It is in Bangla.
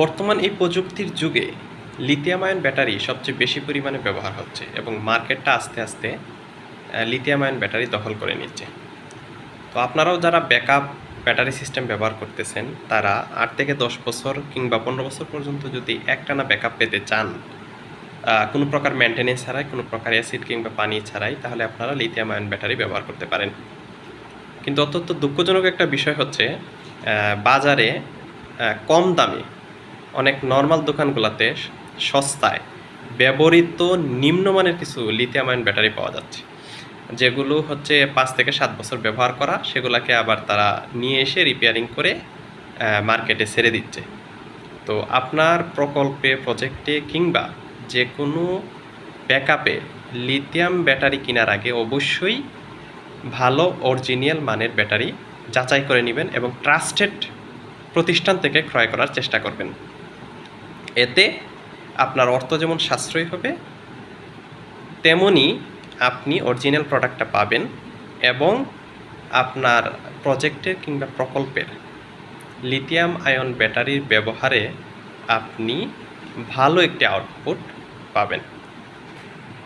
বর্তমান এই প্রযুক্তির যুগে লিথিয়াম আয়ন ব্যাটারি সবচেয়ে বেশি পরিমাণে ব্যবহার হচ্ছে এবং মার্কেটটা আস্তে আস্তে লিথিয়াম আয়ন ব্যাটারি দখল করে নিচ্ছে। তো আপনারাও যারা ব্যাকআপ ব্যাটারি সিস্টেম ব্যবহার করতেছেন, তারা আট থেকে দশ বছর কিংবা পনেরো বছর পর্যন্ত যদি একটানা ব্যাকআপ পেতে চান কোনো প্রকার মেনটেনেন্স ছাড়াই, কোনো প্রকার অ্যাসিড কিংবা পানি ছাড়াই, তাহলে আপনারা লিথিয়াম আয়ন ব্যাটারি ব্যবহার করতে পারেন। কিন্তু অত্যন্ত দুঃখজনক একটা বিষয় হচ্ছে বাজারে কম দামে অনেক নর্মাল দোকানগুলোতে সস্তায় ব্যবহৃত নিম্নমানের কিছু লিথিয়াম আয়ন ব্যাটারি পাওয়া যাচ্ছে। যেগুলো হচ্ছে পাঁচ থেকে সাত বছর ব্যবহার করা, সেগুলোকে আবার তারা নিয়ে এসে রিপেয়ারিং করে মার্কেটে ছেড়ে দিচ্ছে। তো আপনার প্রকল্পে প্রজেক্টে কিংবা যে কোনো ব্যাকআপে লিথিয়াম ব্যাটারি কেনার আগে অবশ্যই ভালো অরিজিনিয়াল মানের ব্যাটারি যাচাই করে নেবেন এবং ট্রাস্টেড প্রতিষ্ঠান থেকে ক্রয় করার চেষ্টা করবেন। এতে আপনার অর্থ যেমন সাশ্রয়ী হবে, তেমনি আপনি অরিজিনাল প্রোডাক্টটা পাবেন এবং আপনার প্রজেক্টের কিংবা প্রকল্পের লিথিয়াম আয়ন ব্যাটারির ব্যবহারে আপনি ভালো একটি আউটপুট পাবেন।